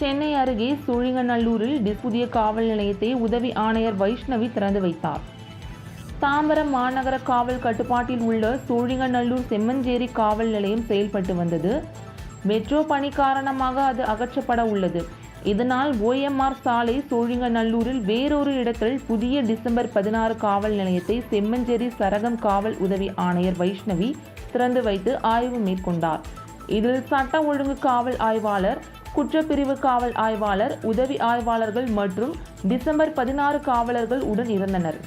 சென்னை அருகே சோழிங்கநல்லூரில் புதிய காவல் நிலையத்தை உதவி ஆணையர் வைஷ்ணவி திறந்து வைத்தார். தாம்பரம் மாநகர காவல் கட்டுப்பாட்டில் உள்ள சோழிங்கநல்லூர் செம்மஞ்சேரி காவல் நிலையம் செயல்பட்டு வந்தது. மெட்ரோ பணி காரணமாக அது அகற்றப்பட உள்ளது. இதனால் ஓஎம்ஆர் சாலை சோழிங்கநல்லூரில் வேறொரு இடத்தில் புதிய டிசம்பர் பதினாறு காவல் நிலையத்தை செம்மஞ்சேரி சரகம் காவல் உதவி ஆணையர் வைஷ்ணவி திறந்து வைத்து ஆய்வு மேற்கொண்டார். இதில் சட்ட ஒழுங்கு காவல் ஆய்வாளர் குற்றப்பிரிவு காவல் ஆய்வாளர் உதவி ஆய்வாளர்கள் மற்றும் டிசம்பர் பதினாறு காவலர்கள் உடன் இருந்தனர்